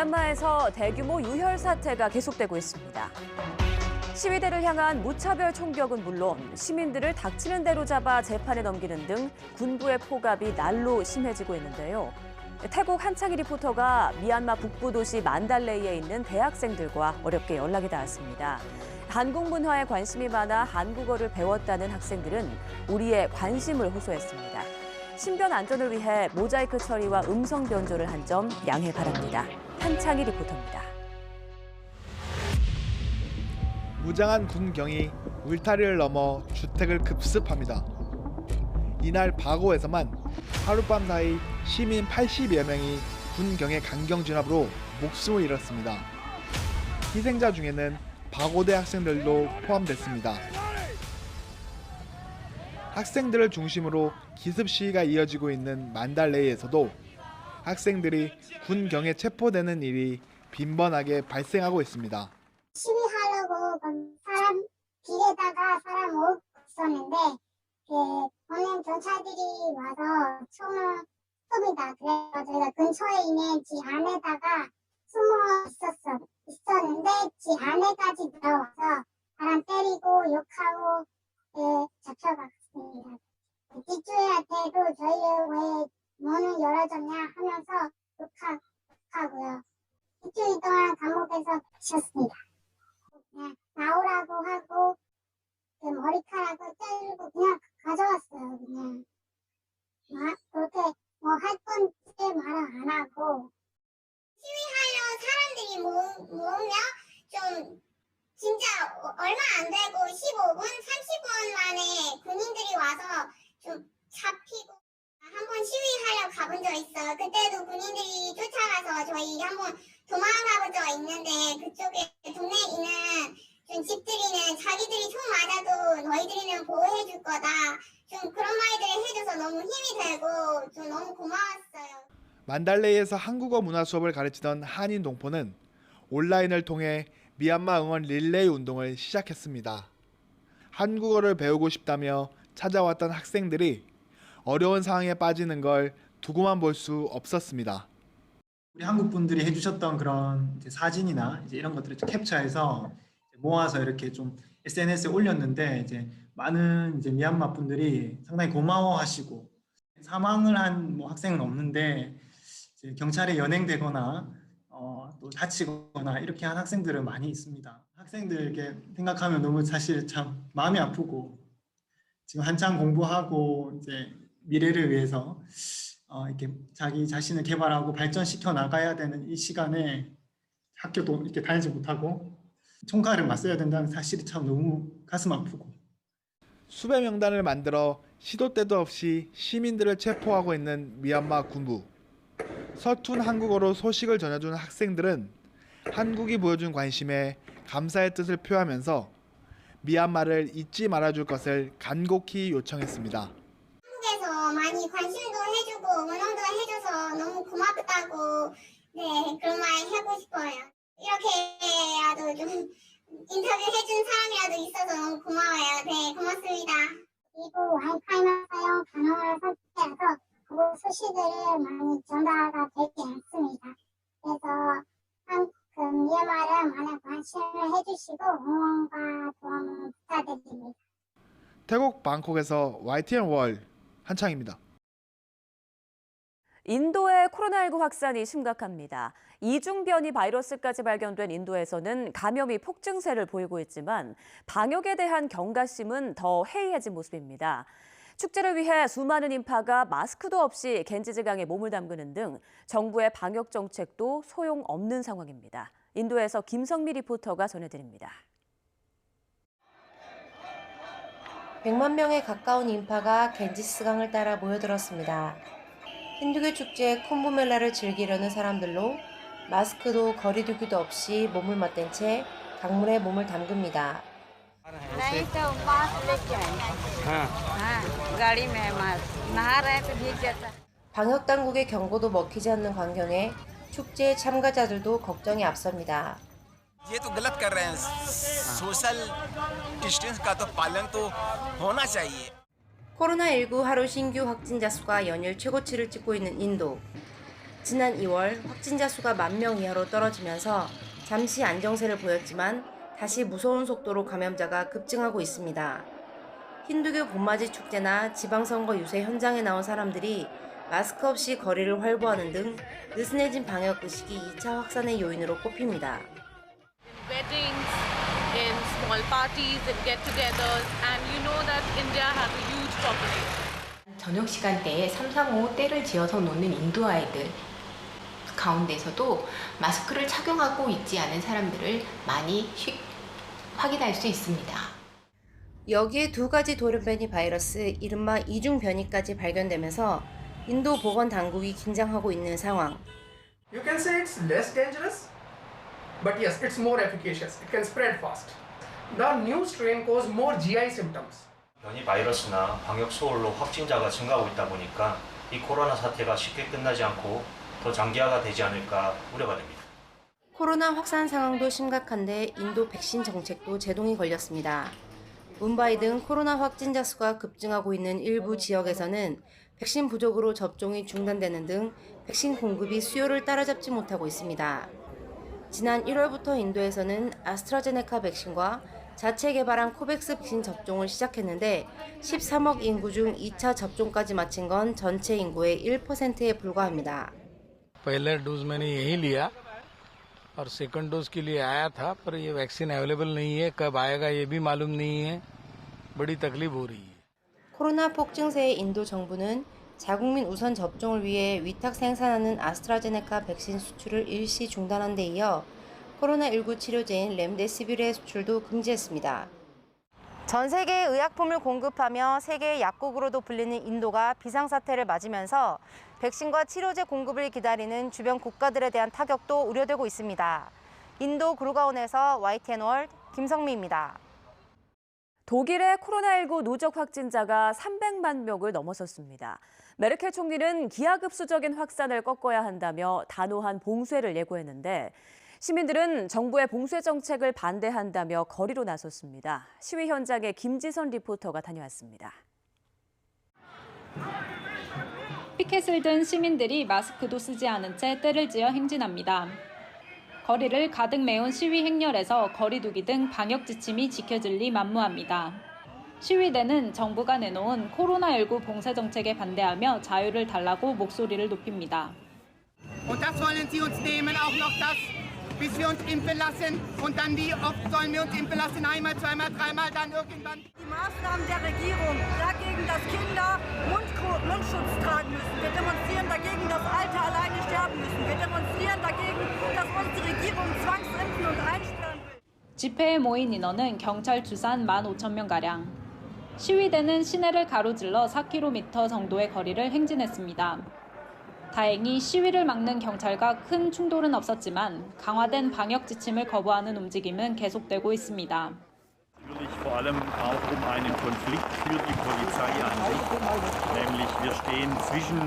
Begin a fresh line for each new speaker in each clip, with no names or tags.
미얀마에서 대규모 유혈 사태가 계속되고 있습니다. 시위대를 향한 무차별 총격은 물론 시민들을 닥치는 대로 잡아 재판에 넘기는 등 군부의 포갑이 날로 심해지고 있는데요. 태국 한창희 리포터가 미얀마 북부 도시 만달레이에 있는 대학생들과 어렵게 연락이 닿았습니다. 한국 문화에 관심이 많아 한국어를 배웠다는 학생들은 우리의 관심을 호소했습니다. 신변 안전을 위해 모자이크 처리와 음성 변조를 한 점 양해 바랍니다. 한창희 리포터입니다.
무장한 군경이 울타리를 넘어 주택을 급습합니다. 이날 바고에서만 하룻밤 사이 시민 80여 명이 군경의 강경 진압으로 목숨을 잃었습니다. 희생자 중에는 바고대 학생들도 포함됐습니다. 학생들을 중심으로 기습 시위가 이어지고 있는 만달레이에서도 학생들이 군경에 체포되는 일이 빈번하게 발생하고 있습니다.
시위하려고 그 사람 길에다가 사람 오고 있었는데 그 보낸 경찰들이 와서 총을 쏩니다. 그래서 저희가 근처에 있는 집 안에다가 숨어 있었어 있었는데 집 안에까지 들어와서 사람 때리고 욕하고 그 잡혀갔습니다. 그 뒷주인한테도 저희 왜 문을 열어줬냐 하면서 욕하, 욕하고요. 일주일 동안 감옥에서 계셨습니다. 그냥 나오라고 하고 그 머리카락을 자르고 그냥 가져왔어요 그냥 마, 그렇게 뭐 할 건지 말을 안 하고 시위하려 사람들이 모, 모으면 좀 진짜 어- 얼마 안 되고 15분 30분 만에 군인들이 와서 좀 잡히고 한 번 시위하려 가본 적 있어요 그때도 군인들이 쫓아가서 저희 한번 도망가 본 적 있는데 그쪽에 동네에 있는 좀 집들이는 자기들이 총 맞아도 너희들이는 보호해 줄 거다. 좀 그런 말들을 해줘서 너무 힘이 되고 좀 너무 고마웠어요.
만달레이에서 한국어 문화 수업을 가르치던 한인 동포는 온라인을 통해 미얀마 응원 릴레이 운동을 시작했습니다. 한국어를 배우고 싶다며 찾아왔던 학생들이 어려운 상황에 빠지는 걸 두고만 볼 수 없었습니다.
우리 한국 분들이 해주셨던 그런 사진이나 이제 이런 것들을 좀 캡처해서 모아서 이렇게 좀 SNS에 올렸는데 이제 많은 이제 미얀마 분들이 상당히 고마워하시고 사망을 한 뭐 학생은 없는데 경찰에 연행되거나 어, 또 다치거나 이렇게 한 학생들은 많이 있습니다. 학생들에게 생각하면 너무 사실 참 마음이 아프고 지금 한창 공부하고 이제 미래를 위해서 어, 이렇게 자기 자신을 개발하고 발전시켜 나가야 되는 이 시간에 학교도 이렇게 다니지 못하고 총칼을 맞서야 된다는 사실이 참 너무 가슴 아프고
수배 명단을 만들어 시도 때도 없이 시민들을 체포하고 있는 미얀마 군부. 서툰 한국어로 소식을 전해준 학생들은 한국이 보여준 관심에 감사의 뜻을 표하면서 미얀마를 잊지 말아줄 것을 간곡히 요청했습니다.
한국에서 많이 관심도 해주고 응원도 해줘서 너무 고맙다고 네 그런 말 하고 싶어요. 이렇게라도 좀 인터뷰 해준 사람이라도 있어서 너무 고마워요. 네 고맙습니다. 그리고 와이파이만 사용 단어를 선택해서 그 소식을 많이 전달가 되지 않습니다. 그래서 한국 그 미얀마를 많은 관심을 해주시고 응원과 도움을 부탁드립니다.
태국 방콕에서 YTN 월 한창입니다.
인도의 코로나19 확산이 심각합니다. 이중 변이 바이러스까지 발견된 인도에서는 감염이 폭증세를 보이고 있지만 방역에 대한 경각심은 더 해이해진 모습입니다. 축제를 위해 수많은 인파가 마스크도 없이 겐지즈강에 몸을 담그는 등 정부의 방역 정책도 소용없는 상황입니다. 인도에서 김성미 리포터가 전해드립니다.
100만 명에 가까운 인파가 겐지스강을 따라 모여들었습니다. 힌두교 축제 쿰브멜라를 즐기려는 사람들로 마스크도 거리두기도 없이 몸을 맞댄 채 강물에 몸을 담급니다.
नहीं तो मास्क लेके आए हाँ गाड़ी में है मास्क नहा रहे तो भीग जाता है
방역 당국의 경고도 먹히지 않는 광경에 축제 참가자들도 걱정이 앞섭니다.
ये तो गलत कर रहे हैं सोशल डिस्टेंस का तो पालन तो होना चाहिए
코로나19 하루 신규 확진자 수가 연일 최고치를 찍고 있는 인도. 지난 2월 확진자 수가 만 명 이하로 떨어지면서 잠시 안정세를 보였지만 다시 무서운 속도로 감염자가 급증하고 있습니다. 힌두교 봄맞이 축제나 지방선거 유세 현장에 나온 사람들이 마스크 없이 거리를 활보하는 등 느슨해진 방역 의식이 2차 확산의 요인으로 꼽힙니다.
weddings, in small parties, in get-togethers, and you know that India has a huge population.
저녁 시간대에 3, 4, 5 때를 지어서 노는 인도 아이들 가운데서도 마스크를 착용하고 있지 않은 사람들을 많이 쉽 확인할 수 있습니다.
여기에 두 가지 돌연변이 바이러스, 이른바 이중 변이까지 발견되면서 인도 보건 당국이 긴장하고 있는 상황.
You can say it's less dangerous, but yes, it's more efficacious. It can spread fast. The new strain cause more GI symptoms.
변이 바이러스나 방역 소홀로 확진자가 증가하고 있다 보니까 이 코로나 사태가 쉽게 끝나지 않고 더 장기화가 되지 않을까 우려가 됩니다.
코로나 확산 상황도 심각한데 인도 백신 정책도 제동이 걸렸습니다. 문바이 등 코로나 확진자 수가 급증하고 있는 일부 지역에서는 백신 부족으로 접종이 중단되는 등 백신 공급이 수요를 따라잡지 못하고 있습니다. 지난 1월부터 인도에서는 아스트라제네카 백신과 자체 개발한 코백스 백신 접종을 시작했는데 13억 인구 중 2차 접종까지 마친 건 전체 인구의 1%에 불과합니다.
और second dose के लिए आया था पर ये vaccine available नहीं है कब आएगा ये भी मालूम नहीं है बड़ी तकलीफ हो रही है
코로나 폭증세의 인도 정부는 자국민 우선 접종을 위해 위탁 생산하는 아스트라제네카 백신 수출을 일시 중단한 데 이어 코로나19 치료제인 렘데시비르의 수출도 금지했습니다. 전 세계에 의약품을 공급하며 세계의 약국으로도 불리는 인도가 비상사태를 맞으면서 백신과 치료제 공급을 기다리는 주변 국가들에 대한 타격도 우려되고 있습니다. 인도 구루가온에서 YTN 월드 김성미입니다.
독일의 코로나19 누적 확진자가 300만 명을 넘어섰습니다. 메르켈 총리는 기하급수적인 확산을 꺾어야 한다며 단호한 봉쇄를 예고했는데 시민들은 정부의 봉쇄 정책을 반대한다며 거리로 나섰습니다. 시위 현장에 김지선 리포터가 다녀왔습니다.
피켓을 든 시민들이 마스크도 쓰지 않은 채 떼를 지어 행진합니다. 거리를 가득 메운 시위 행렬에서 거리두기 등 방역 지침이 지켜질 리 만무합니다. 시위대는 정부가 내놓은 코로나19 봉쇄 정책에 반대하며 자유를 달라고 목소리를 높입니다.
Und das wollen sie uns nehmen, auch noch das, bis wir uns impfen lassen. Und dann wie oft sollen wir uns impfen lassen? Einmal, zweimal, dreimal, dann irgendwann.
Die Maßnahmen der Regierung dagegen, dass Kinder Mundko- Mundschutz tragen müssen. Wir demonstrieren dagegen, dass Alte alleine sterben müssen. Wir demonstrieren dagegen, dass uns die Regierung zwangsimpfen und einsperren will.
집회에 모인 인원은 경찰 주산 15,000명가량. 시위대는 시내를 가로질러 4km 정도의 거리를 행진했습니다. 다행히 시위를 막는 경찰과 큰 충돌은 없었지만 강화된 방역 지침을 거부하는 움직임은 계속되고 있습니다.
Vor allem auch um einen Konflikt für die Polizei an sich. Nämlich wir stehen zwischen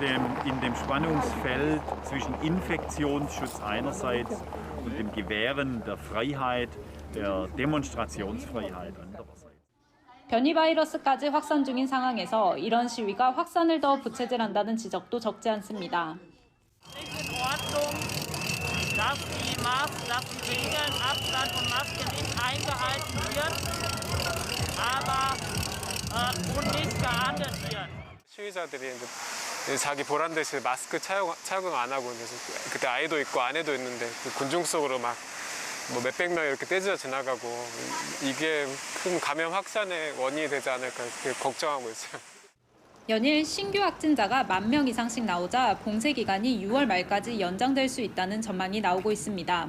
dem, in dem Spannungsfeld zwischen Infektionsschutz einerseits und dem Gewähren der Freiheit, der Demonstrationsfreiheit andererseits.
변이 바이러스까지 확산 중인 상황에서 이런 시위가 확산을 더 부채질한다는 지적도 적지 않습니다.
äh.
시위자들이 자기 보란 듯이 마스크 착용, 착용 안 하고 그때 아이도 있고 아내도 있는데 그 군중 속으로 막 뭐 몇백 명 이렇게 떼져 지나가고 이게 큰 감염 확산의 원인이 되지 않을까 걱정하고 있어요.
연일 신규 확진자가 만 명 이상씩 나오자 봉쇄 기간이 6월 말까지 연장될 수 있다는 전망이 나오고 있습니다.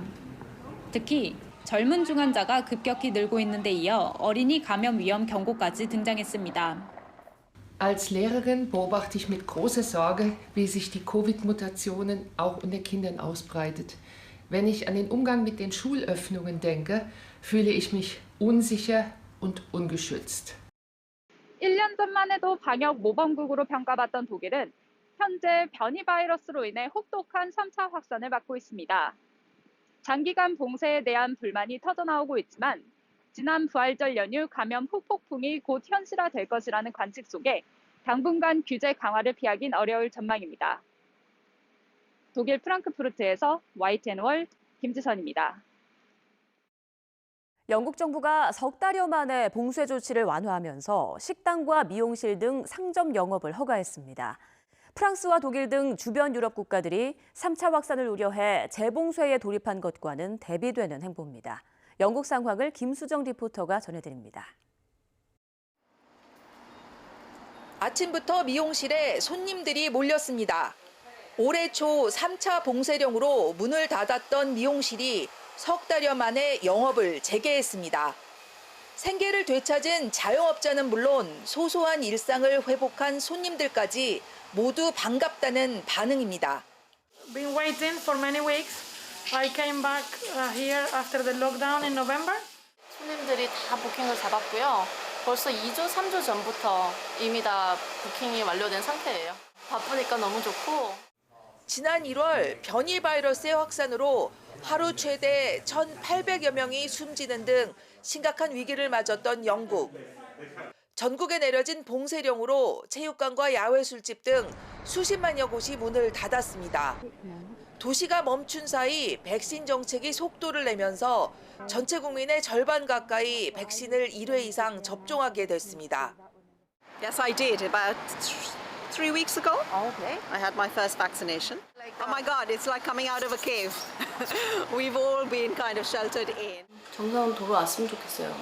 특히 젊은 중환자가 급격히 늘고 있는데 이어 어린이 감염 위험 경고까지 등장했습니다.
Als Lehrerin beobachte ich mit großer Sorge, wie sich die Covid-Mutationen auch unter Kindern ausbreitet. Wenn ich an den Umgang mit den Schulöffnungen denke, fühle ich mich unsicher und ungeschützt.
1년 전만 해도 방역 모범국으로 평가받던 독일은 현재 변이 바이러스로 인해 혹독한 3차 확산을 맞고 있습니다. 장기간 봉쇄에 대한 불만이 터져나오고 있지만 지난 부활절 연휴 감염 후폭풍이 곧 현실화될 것이라는 관측 속에 당분간 규제 강화를 피하긴 어려울 전망입니다. 독일 프랑크푸르트에서 YTN월 김지선입니다.
영국 정부가 석 달여 만에 봉쇄 조치를 완화하면서 식당과 미용실 등 상점 영업을 허가했습니다. 프랑스와 독일 등 주변 유럽 국가들이 3차 확산을 우려해 재봉쇄에 돌입한 것과는 대비되는 행보입니다. 영국 상황을 김수정 리포터가 전해드립니다.
아침부터 미용실에 손님들이 몰렸습니다. 올해 초 3차 봉쇄령으로 문을 닫았던 미용실이 석 달여 만에 영업을 재개했습니다. 생계를 되찾은 자영업자는 물론 소소한 일상을 회복한 손님들까지 모두 반갑다는 반응입니다.
Been waiting for many weeks. I came back uh, here after the lockdown in November.
손님들이 다 부킹을 잡았고요. 벌써 2주, 3주 전부터 이미 다 부킹이 완료된 상태예요. 바쁘니까 너무 좋고
지난 1월 변이 바이러스의 확산으로 하루 최대 1,800여 명이 숨지는 등 심각한 위기를 맞았던 영국. 전국에 내려진 봉쇄령으로 체육관과 야외 술집 등 수십만여 곳이 문을 닫았습니다. 도시가 멈춘 사이 백신 정책이 속도를 내면서 전체 국민의 절반 가까이 백신을 1회 이상 접종하게 됐습니다.
Yes, I did about three weeks ago.
okay.
I had my first vaccination. Oh my God, it's like coming out of a cave. We've all been kind of sheltered in.
정상 돌아왔으면 좋겠어요.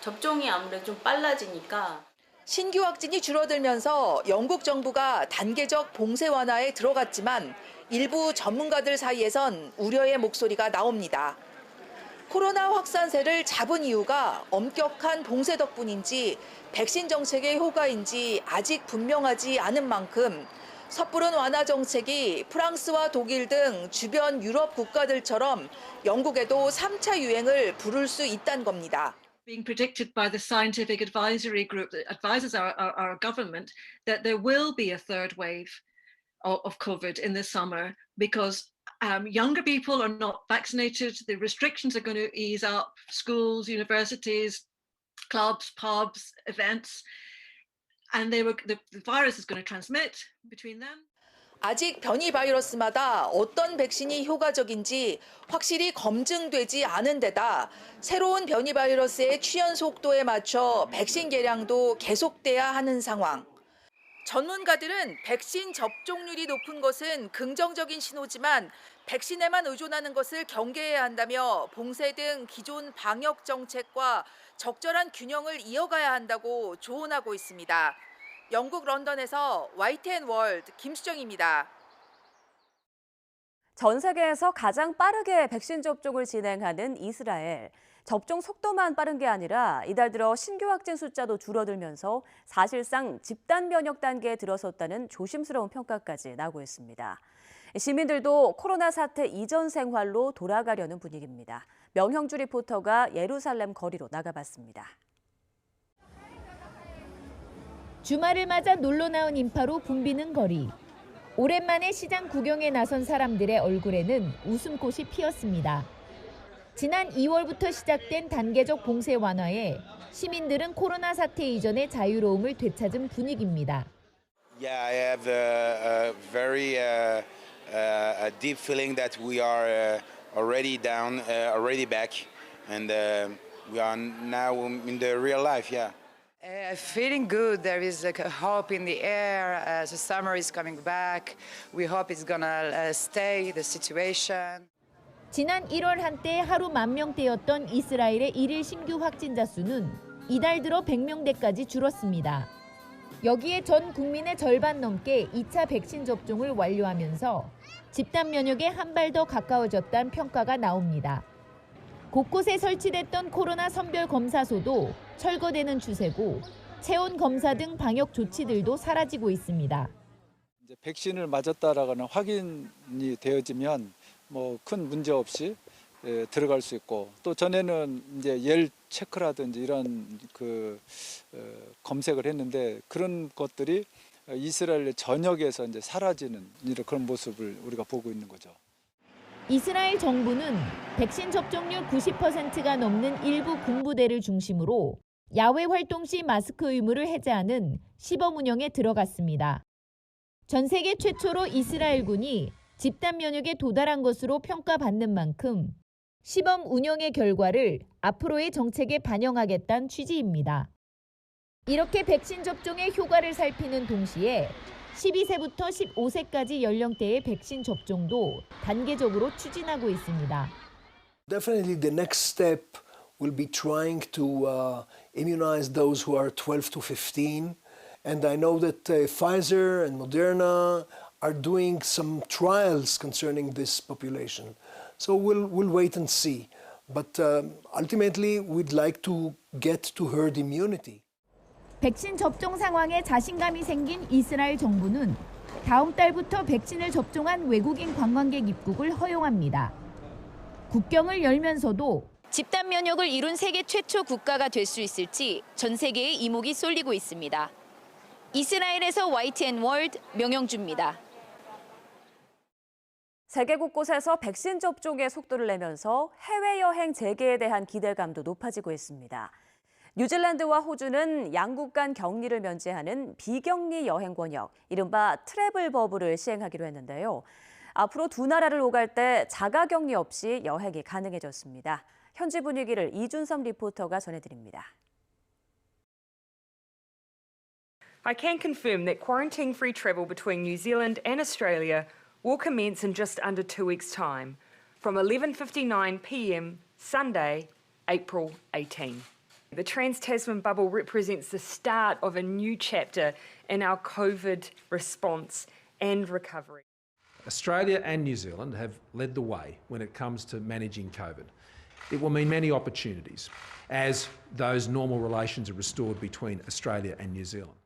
접종이 아무래도 좀 빨라지니까
신규 확진이 줄어들면서 영국 정부가 단계적 봉쇄 완화에 들어갔지만 일부 전문가들 사이에선 우려의 목소리가 나옵니다. 코로나 확산세를 잡은 이유가 엄격한 봉쇄 덕분인지 백신 정책의 효과인지 아직 분명하지 않은 만큼 섣부른 완화 정책이 프랑스와 독일 등 주변 유럽 국가들처럼 영국에도 3차 유행을 부를 수 있다는 겁니다.
being predicted by the scientific advisory group that advises our, our, our government that there will be a third wave of, of COVID in the summer because um, younger people are not vaccinated. The restrictions are going to ease up. Schools, universities, clubs, pubs, events, and they were the, the virus is going to transmit between them.
아직 변이 바이러스마다 어떤 백신이 효과적인지 확실히 검증되지 않은 데다 새로운 변이 바이러스의 출현 속도에 맞춰 백신 개량도 계속돼야 하는 상황. 전문가들은 백신 접종률이 높은 것은 긍정적인 신호지만 백신에만 의존하는 것을 경계해야 한다며 봉쇄 등 기존 방역 정책과 적절한 균형을 이어가야 한다고 조언하고 있습니다. 영국 런던에서 YTN 월드 김수정입니다.
전 세계에서 가장 빠르게 백신 접종을 진행하는 이스라엘. 접종 속도만 빠른 게 아니라 이달 들어 신규 확진 숫자도 줄어들면서 사실상 집단 면역 단계에 들어섰다는 조심스러운 평가까지 나오고 있습니다. 시민들도 코로나 사태 이전 생활로 돌아가려는 분위기입니다. 명형주 리포터가 예루살렘 거리로 나가봤습니다.
주말을 맞아 놀러 나온 인파로 붐비는 거리. 오랜만에 시장 구경에 나선 사람들의 얼굴에는 웃음꽃이 피었습니다. 지난 2월부터 시작된 단계적 봉쇄 완화에 시민들은 코로나 사태 이전의 자유로움을 되찾은 분위기입니다.
Yeah, I have a, a very uh, uh, a deep feeling that we are uh, already down, uh, already back, and uh, we are now in the real life. Yeah.
Uh, feeling good. There is like a hope in the air. Uh, the summer is coming back. We hope it's gonna uh, stay the situation.
지난 1월 한때 하루 만 명대였던 이스라엘의 일일 신규 확진자 수는 이달 들어 100명대까지 줄었습니다. 여기에 전 국민의 절반 넘게 2차 백신 접종을 완료하면서 집단 면역에 한 발 더 가까워졌다는 평가가 나옵니다. 곳곳에 설치됐던 코로나 선별 검사소도 철거되는 추세고 체온 검사 등 방역 조치들도 사라지고 있습니다.
백신을 맞았다라는 확인이 되어지면 뭐 큰 문제 없이 예, 들어갈 수 있고 또 전에는 이제 열 체크라든지 이런 그 어, 검색을 했는데 그런 것들이 이스라엘 전역에서 이제 사라지는 이런 그런 모습을 우리가 보고 있는 거죠.
이스라엘 정부는 백신 접종률 90%가 넘는 일부 군부대를 중심으로 야외 활동 시 마스크 의무를 해제하는 시범 운영에 들어갔습니다. 전 세계 최초로 이스라엘군이 집단 면역에 도달한 것으로 평가받는 만큼 시범 운영의 결과를 앞으로의 정책에 반영하겠다는 취지입니다. 이렇게 백신 접종의 효과를 살피는 동시에 12세부터 15세까지 연령대의 백신 접종도 단계적으로 추진하고 있습니다.
Definitely, the next step will be trying to uh, immunize those who are 12 to 15. And I know that uh, Pfizer and Moderna are doing some trials concerning this population. So we'll, we'll wait and see. But um, ultimately, we'd like to get to herd immunity.
백신 접종 상황에 자신감이 생긴 이스라엘 정부는 다음 달부터 백신을 접종한 외국인 관광객 입국을 허용합니다. 국경을 열면서도
집단 면역을 이룬 세계 최초 국가가 될 수 있을지 전 세계의 이목이 쏠리고 있습니다. 이스라엘에서 YTN 월드 명영주입니다.
세계 곳곳에서 백신 접종에 속도를 내면서 해외여행 재개에 대한 기대감도 높아지고 있습니다. 뉴질랜드와 호주는 양국 간 격리를 면제하는 비격리 여행 권역, 이른바 트래블 버블을 시행하기로 했는데요. 앞으로 두 나라를 오갈 때 자가 격리 없이 여행이 가능해졌습니다. 현지 분위기를 이준섭 리포터가 전해드립니다.
I can confirm that quarantine free travel between New Zealand and Australia will commence in just under two weeks' time from 11:59 p.m. Sunday, April 18. The Trans Tasman bubble represents the start of a new chapter in our COVID response and recovery.
Australia and New Zealand have led the way when it comes to managing COVID. It will mean many opportunities as those normal relations are restored between Australia and New Zealand.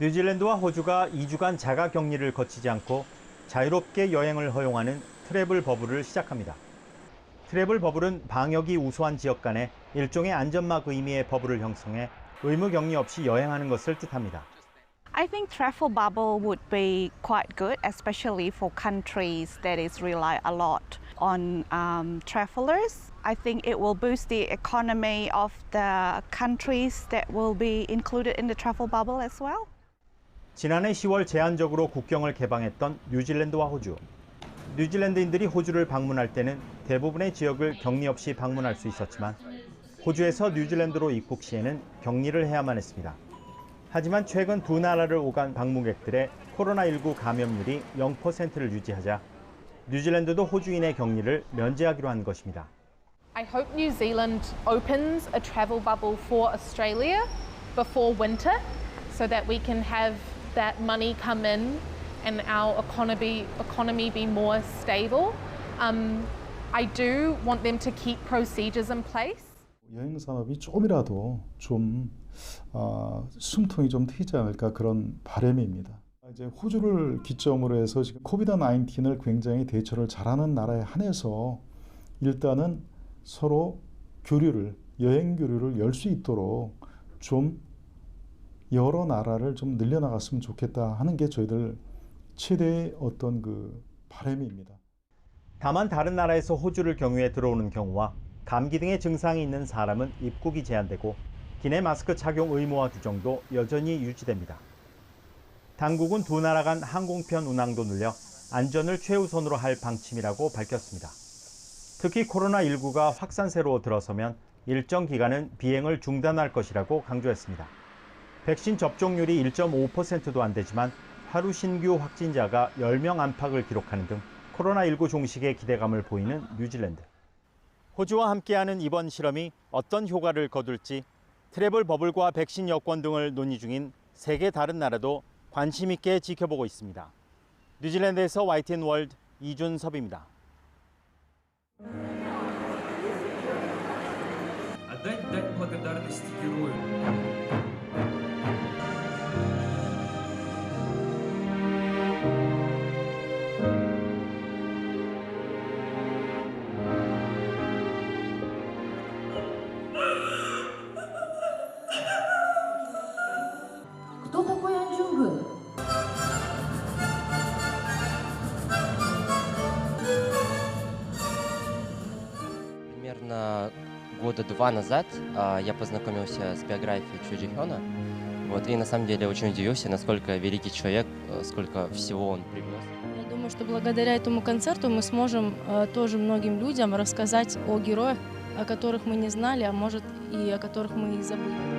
뉴질랜드와 호주가 2주간 자가 격리를 거치지 않고 자유롭게 여행을 허용하는 트래블 버블을 시작합니다. 트래블 버블은 방역이 우수한 지역 간에 일종의 안전막 의미의 버블을 형성해 의무 격리 없이 여행하는 것을 뜻합니다.
I think travel bubble would be quite good, especially for countries that is rely a lot on um, travelers. I think it will boost the economy of the countries that will be included in the travel bubble as well.
지난해 10월 제한적으로 국경을 개방했던 뉴질랜드와 호주. 뉴질랜드인들이 호주를 방문할 때는 대부분의 지역을 격리 없이 방문할 수 있었지만 호주에서 뉴질랜드로 입국 시에는 격리를 해야만 했습니다. 하지만 최근 두 나라를 오간 방문객들의 코로나19 감염률이 0%를 유지하자 뉴질랜드도 호주인의 격리를 면제하기로 한 것입니다.
I hope New Zealand opens a travel bubble for Australia before winter so that we can have that money come in and our economy economy be more stable. Um, I do want them to keep procedures in place.
여행 산업이 조금이라도 좀 어, 숨통이 좀 트이지 않을까 그런 바람입니다. 이제 호주를 기점으로 해서 지금 코비드 19을 굉장히 대처를 잘하는 나라에 한해서 일단은 서로 교류를 여행 교류를 열 수 있도록 좀 여러 나라를 좀 늘려나갔으면 좋겠다 하는 게 저희들 최대의 어떤 그 바람입니다.
다만 다른 나라에서 호주를 경유해 들어오는 경우와 감기 등의 증상이 있는 사람은 입국이 제한되고 기내 마스크 착용 의무화 규정도 여전히 유지됩니다. 당국은 두 나라 간 항공편 운항도 늘려 안전을 최우선으로 할 방침이라고 밝혔습니다. 특히 코로나19가 확산세로 들어서면 일정 기간은 비행을 중단할 것이라고 강조했습니다. 백신 접종률이 1.5%도 안 되지만 하루 신규 확진자가 10명 안팎을 기록하는 등 코로나19 종식에 기대감을 보이는 뉴질랜드. 호주와 함께하는 이번 실험이 어떤 효과를 거둘지 트래블 버블과 백신 여권 등을 논의 중인 세계 다른 나라도 관심 있게 지켜보고 있습니다. 뉴질랜드에서 YTN 월드 이준섭입니다.
Отдать дань благодарности герою.
Года два назад а, я познакомился с биографией Чу Джихёна. Вот, и на самом деле очень удивился, насколько великий человек, э, сколько всего он привнес.
Я
думаю, что благодаря этому концерту мы сможем э, тоже многим людям рассказать о героях, о которых мы не знали, а может и о которых мы и забыли.